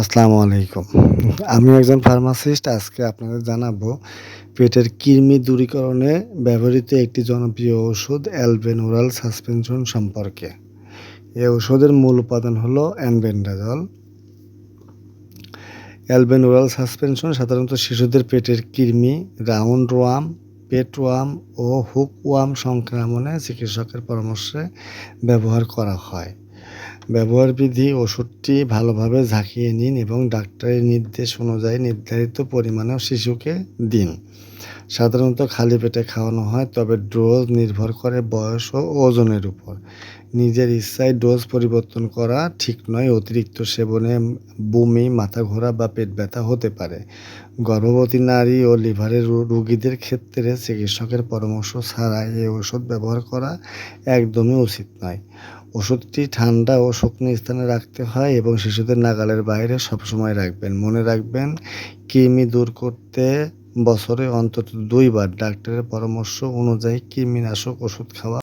আসসালামু আলাইকুম। আমি একজন ফার্মাসিস্ট, আজকে আপনাদের জানাব পেটের কৃমি দূরীকরণে ব্যবহৃত একটি জনপ্রিয় ওষুধ অ্যালবেনোরাল সাসপেনশন সম্পর্কে। এই ওষুধের মূল উপাদান হলো অ্যানবেন্ডাজল। অ্যালবেনোরাল সাসপেনশন সাধারণত শিশুদের পেটের কৃমি, রাউন্ড ওয়াম পেট ওয়াম ও হুক ওয়াম সংক্রমণে চিকিৎসকের পরামর্শে ব্যবহার করা হয়। ব্যবহার বিধি ওষুধটি ভালোভাবে ঝাঁকিয়ে নিন এবং ডাক্তারের নির্দেশ অনুযায়ী নির্ধারিত পরিমাণেও শিশুকে দিন। সাধারণত খালি পেটে খাওয়ানো হয়, তবে ডোজ নির্ভর করে বয়স ও ওজনের উপর। নিজের ইচ্ছায় ডোজ পরিবর্তন করা ঠিক নয়, অতিরিক্ত সেবনে বমি মাথা ঘোরা বা পেট ব্যথা হতে পারে। গর্ভবতী নারী ও লিভারের রোগীদের ক্ষেত্রে চিকিৎসকের পরামর্শ ছাড়া এই ওষুধ ব্যবহার করা একদমই উচিত নয়। ওষুধটি ঠান্ডা ও শুকনো স্থানে রাখতে হয় এবং শিশুদের নাগালের বাইরে সবসময় রাখবেন। মনে রাখবেন, কৃমি দূর করতে বছরে অন্তত দুইবার ডাক্তারের পরামর্শ অনুযায়ী কৃমিনাশক ওষুধ খাওয়া